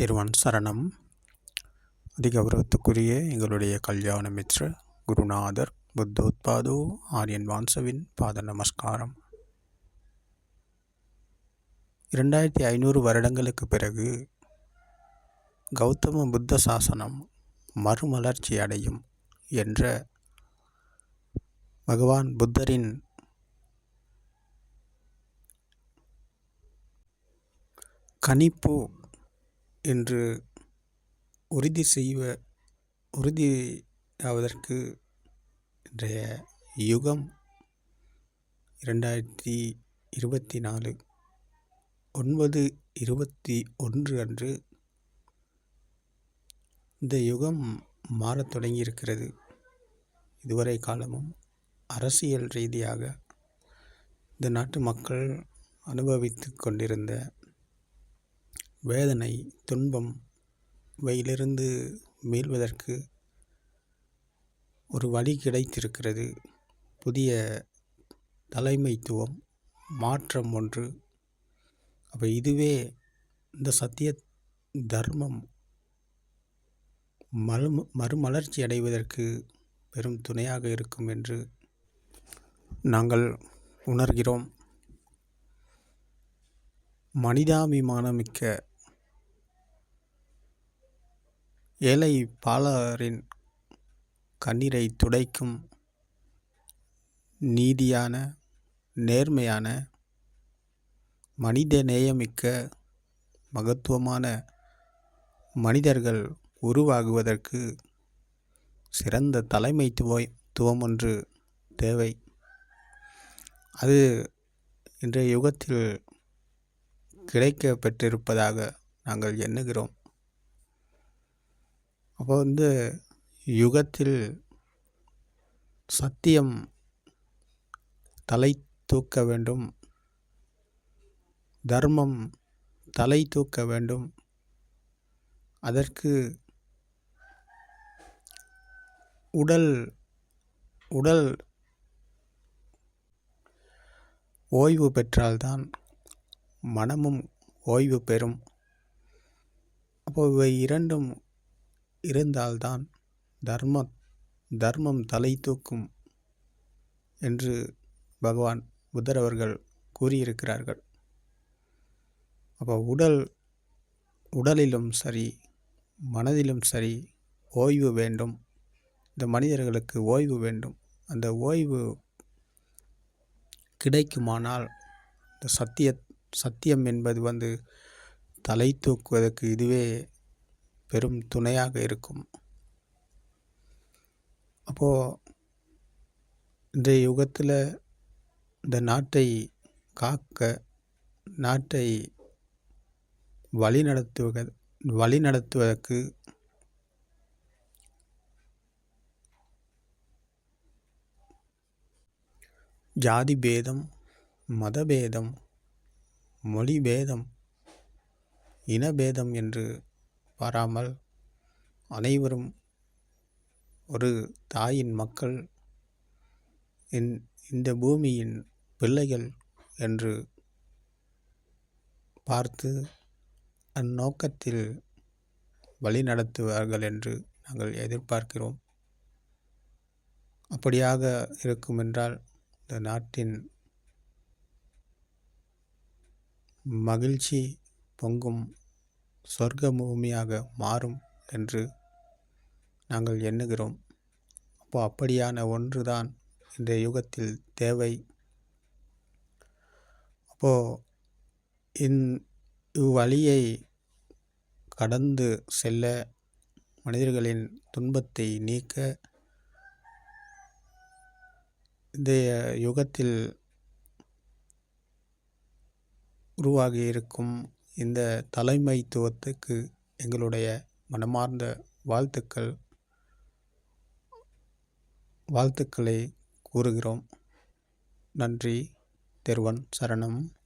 திருவன் சரணம். அதிகௌரவத்துக்குரிய எங்களுடைய கல்யாண மித்ர குருநாதர் புத்தோத்பாதோ ஆரியன் வான்சவின் பாத நமஸ்காரம். இரண்டாயிரத்தி ஐநூறு வருடங்களுக்கு பிறகு கௌதம புத்த சாசனம் மறுமலர்ச்சி அடையும் என்ற பகவான் புத்தரின் கணிப்பு என்று உறுதி செய்வ உறுதியாவதற்கு இன்றைய யுகம் இரண்டாயிரத்தி இருபத்தி நாலு ஒன்பது இருபத்தி ஒன்று அன்று இந்த யுகம் மாறத் தொடங்கியிருக்கிறது. இதுவரை காலமும் அரசியல் ரீதியாக இந்த நாட்டு மக்கள் அனுபவித்து கொண்டிருந்த வேதனை துன்பம் வையிலிருந்து மீள்வதற்கு ஒரு வழி கிடைத்திருக்கிறது. புதிய தலைமைத்துவம் மாற்றம் ஒன்று. அப்போ இதுவே இந்த சத்திய தர்மம் மறு மறுமலர்ச்சி அடைவதற்கு பெரும் துணையாக இருக்கும் என்று நாங்கள் உணர்கிறோம். மனிதாபிமானமிக்க ஏழை பாலரின் கண்ணீரை துடைக்கும் நீதியான நேர்மையான மனித நேயமிக்க மகத்துவமான மனிதர்கள் உருவாகுவதற்கு சிறந்த தலைமைத்துவம் ஒன்று தேவை. அது இன்றைய யுகத்தில் கிடைக்க பெற்றிருப்பதாக நாங்கள் எண்ணுகிறோம். அப்போ வந்து யுகத்தில் சத்தியம் தலை தூக்க வேண்டும். தர்மம் தலை தூக்க வேண்டும். அதற்கு உடல் உடல் ஓய்வு பெற்றால்தான் மனமும் ஓய்வு பெறும். அப்போ இவை இரண்டும் இருந்தால்தான் தர்ம தர்மம் தலை தூக்கும் என்று பகவான் புத்தர் அவர்கள் கூறியிருக்கிறார்கள். அப்போ உடல் உடலிலும் சரி மனதிலும் சரி ஓய்வு வேண்டும். இந்த மனிதர்களுக்கு ஓய்வு வேண்டும். அந்த ஓய்வு கிடைக்குமானால் இந்த சத்திய சத்தியம் என்பது வந்து தலை தூக்குவதற்கு இதுவே பெரும் துணையாக இருக்கும். அப்போது இன்றைய யுகத்தில் இந்த நாட்டை காக்க நாட்டை வழி நடத்துவது வழிநடத்துவதற்கு ஜாதி பேதம் மதபேதம் மொழி பேதம் இனபேதம் என்று பாராமல் அனைவரும் ஒரு தாயின் மக்கள் இந்த பூமியின் பிள்ளைகள் என்று பார்த்து அந்நோக்கத்தில் வழிநடத்துவார்கள் என்று நாங்கள் எதிர்பார்க்கிறோம். அப்படியாக இருக்குமென்றால் இந்த நாட்டின் மகிழ்ச்சி பொங்கும் சொர்க்க பூமியாக மாறும் என்று நாங்கள் எண்ணுகிறோம். அப்போ அப்படியான ஒன்று தான் இந்த யுகத்தில் தேவை. அப்போது இந் இவ்வழியை கடந்து செல்ல மனிதர்களின் துன்பத்தை நீக்க இந்த யுகத்தில் உருவாகி இருக்கும் இந்த தலைமைத்துவத்துக்கு எங்களுடைய மனமார்ந்த வாழ்த்துக்கள் வாழ்த்துக்களை கூறுகிறோம். நன்றி. தெருவன் சரணம்.